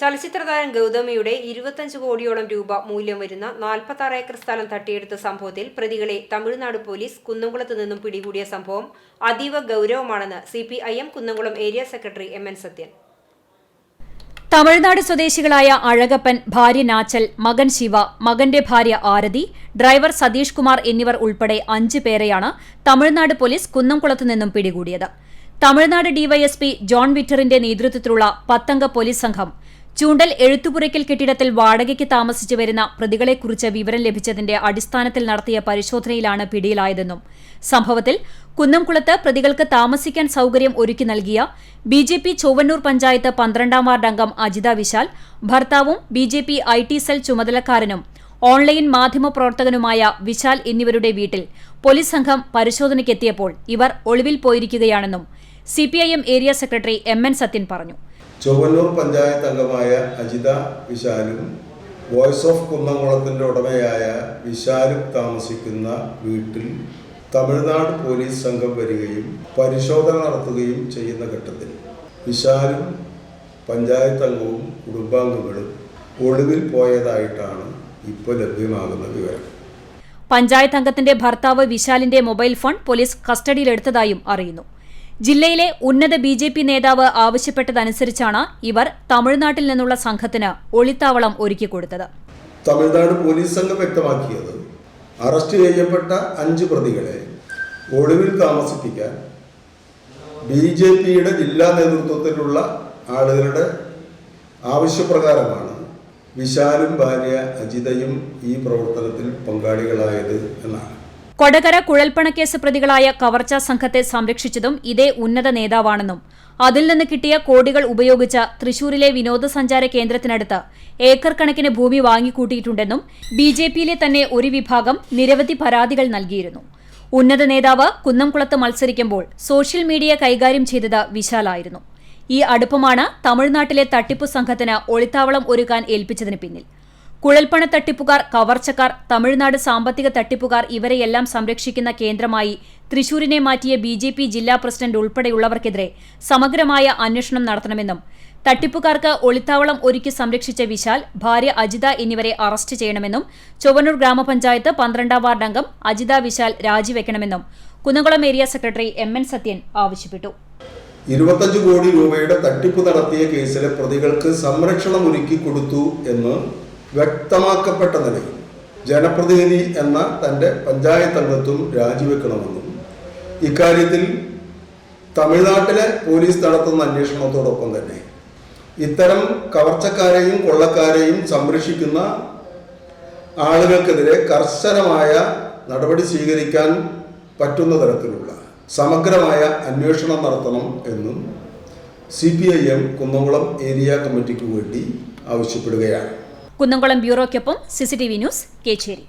ചലച്ചിത്രതാരം ഗൗതമിയുടെ ഇരുപത്തഞ്ച് കോടിയോളം രൂപ മൂല്യം വരുന്ന നാൽപ്പത്തി ആറ് ഏക്കർ സ്ഥലം തട്ടിയെടുത്ത സംഭവത്തിൽ പ്രതികളെ തമിഴ്നാട് പോലീസ് കുന്നംകുളത്ത് നിന്നും പിടികൂടിയ സംഭവം അതീവ ഗൗരവമാണെന്ന് C P I M Kunnamkulam area secretary M N Sathyan. Tamil Nadu സ്വദേശികളായ അഴകപ്പൻ ഭാര്യ നാച്ചൽ മകൻ ശിവ മകന്റെ ഭാര്യ ആരതി ഡ്രൈവർ സതീഷ് കുമാർ എന്നിവർ ഉൾപ്പെടെ അഞ്ചു പേരെയാണ് തമിഴ്നാട് പോലീസ് കുന്നംകുളത്ത് നിന്നും പിടികൂടിയത്. തമിഴ്നാട് ഡിവൈഎസ്പി ജോൺ വിറ്ററിന്റെ നേതൃത്വത്തിലുള്ള പത്തംഗ പോലീസ് സംഘം ചൂണ്ടൽ എഴുത്തുപുരയ്ക്കൽ കെട്ടിടത്തിൽ വാടകയ്ക്ക് താമസിച്ചു വരുന്ന പ്രതികളെക്കുറിച്ച് വിവരം ലഭിച്ചതിന്റെ അടിസ്ഥാനത്തിൽ നടത്തിയ പരിശോധനയിലാണ് പിടിയിലായതെന്നും സംഭവത്തിൽ കുന്നംകുളത്ത് പ്രതികൾക്ക് താമസിക്കാൻ സൌകര്യം ഒരുക്കി നൽകിയ B J P Chowwannur panchayat പന്ത്രണ്ടാം വാർഡ് അംഗം അജിത വിശാൽ ഭർത്താവും B J P I T cell ചുമതലക്കാരനും online മാധ്യമപ്രവർത്തകനുമായ വിശാൽ എന്നിവരുടെ വീട്ടിൽ പോലീസ് സംഘം പരിശോധനയ്ക്കെത്തിയപ്പോൾ ഇവർ ഒളിവിൽ പോയിരിക്കുകയാണെന്നും CPIM area secretary M N Sathyan പറഞ്ഞു. ചൊവ്വന്നൂർ പഞ്ചായത്ത് അംഗമായ അജിത വിശാലും വോയിസ് ഓഫ് കുന്നംകുളത്തിന്റെ ഉടമയായ വിശാലും താമസിക്കുന്ന വീട്ടിൽ തമിഴ്നാട് പോലീസ് സംഘം വരികയും പരിശോധന നടത്തുകയും ചെയ്യുന്ന ഘട്ടത്തിൽ വിശാലും പഞ്ചായത്ത് അംഗവും കുടുംബാംഗങ്ങളും ഒളിവിൽ പോയതായിട്ടാണ് ഇപ്പോൾ ലഭ്യമാകുന്ന വിവരം. പഞ്ചായത്ത് അംഗത്തിന്റെ ഭർത്താവ് വിശാലിന്റെ മൊബൈൽ ഫോൺ പോലീസ് കസ്റ്റഡിയിലെടുത്തതായും അറിയുന്നു. ജില്ലയിലെ ഉന്നത ബി ജെ പി നേതാവ് ആവശ്യപ്പെട്ടതനുസരിച്ചാണ് ഇവർ തമിഴ്നാട്ടിൽ നിന്നുള്ള സംഘത്തിന് ഒളിത്താവളം ഒരുക്കിക്കൊടുത്തത്. തമിഴ്നാട് പോലീസ് സംഘം വ്യക്തമാക്കിയത് അറസ്റ്റ് ചെയ്യപ്പെട്ട അഞ്ച് പ്രതികളെ ഒളിവിൽ താമസിപ്പിക്കാൻ ബി ജെ പിയുടെ ജില്ലാ നേതൃത്വത്തിലുള്ള ആളുകളുടെ ആവശ്യപ്രകാരമാണ് വിശാലും ഭാര്യ അജിതയും ഈ പ്രവർത്തനത്തിൽ പങ്കാളികളായത് എന്നാണ്. കൊടകര കുഴൽപ്പണക്കേസ് പ്രതികളായ കവർച്ചാ സംഘത്തെ സംരക്ഷിച്ചതും ഇതേ ഉന്നത നേതാവാണെന്നും അതിൽ നിന്ന് കിട്ടിയ കോടികൾ ഉപയോഗിച്ച തൃശൂരിലെ വിനോദസഞ്ചാര കേന്ദ്രത്തിനടുത്ത് ഏക്കർ കണക്കിന് ഭൂമി വാങ്ങിക്കൂട്ടിയിട്ടുണ്ടെന്നും ബി ജെ പിയിലെ തന്നെ ഒരു വിഭാഗം നിരവധി പരാതികൾ നൽകിയിരുന്നു. ഉന്നത നേതാവ് കുന്നംകുളത്ത് മത്സരിക്കുമ്പോൾ സോഷ്യൽ മീഡിയ കൈകാര്യം ചെയ്തത് വിശാലായിരുന്നു. ഈ അടുപ്പമാണ് തമിഴ്നാട്ടിലെ തട്ടിപ്പു സംഘത്തിന് ഒളിത്താവളം ഒരുക്കാൻ ഏൽപ്പിച്ചതിന് പിന്നിൽ. കുഴൽപ്പണ തട്ടിപ്പുകാർ കവർച്ചക്കാർ തമിഴ്നാട് സാമ്പത്തിക തട്ടിപ്പുകാർ ഇവരെയെല്ലാം സംരക്ഷിക്കുന്ന കേന്ദ്രമായി തൃശൂരിനെ മാറ്റിയ ബി ജെ പി ജില്ലാ പ്രസിഡന്റ് ഉൾപ്പെടെയുള്ളവർക്കെതിരെ സമഗ്രമായ അന്വേഷണം നടത്തണമെന്നും തട്ടിപ്പുകാർക്ക് ഒളിത്താവളം ഒരുക്കി സംരക്ഷിച്ച വിശാൽ ഭാര്യ അജിത എന്നിവരെ അറസ്റ്റ് ചെയ്യണമെന്നും ചൊവ്വന്നൂർ ഗ്രാമപഞ്ചായത്ത് പന്ത്രണ്ടാം വാർഡ് അംഗം Ajitha Vishal രാജിവെക്കണമെന്നും Kunnamkulam area secretary M N Sathyan ആവശ്യപ്പെട്ടു. ഇരുപത്തഞ്ച് കോടി രൂപയുടെ തട്ടിപ്പ് നടത്തിയ കേസിലെ പ്രതികൾക്ക് സംരക്ഷണം ഒരുക്കി കൊടുത്തു എന്ന് വ്യക്തമാക്കപ്പെട്ട നിലയിൽ ജനപ്രതിനിധി എന്ന തന്റെ പഞ്ചായത്ത് അംഗത്വം രാജിവെക്കണമെന്നും ഇക്കാര്യത്തിൽ തമിഴ്നാട്ടിലെ പോലീസ് നടത്തുന്ന അന്വേഷണത്തോടൊപ്പം തന്നെ ഇത്തരം കവർച്ചക്കാരെയും കൊള്ളക്കാരെയും സംരക്ഷിക്കുന്ന ആളുകൾക്കെതിരെ കർശനമായ നടപടി സ്വീകരിക്കാൻ പറ്റുന്ന തരത്തിലുള്ള സമഗ്രമായ അന്വേഷണം നടത്തണം എന്നും C P I M Kunnamkulam area കമ്മിറ്റിക്ക് വേണ്ടി ആവശ്യപ്പെടുകയാണ്. കുന്നംകുളം ബ്യൂറോയ്ക്കൊപ്പം സിസിടിവി ന്യൂസ് കേച്ചേരി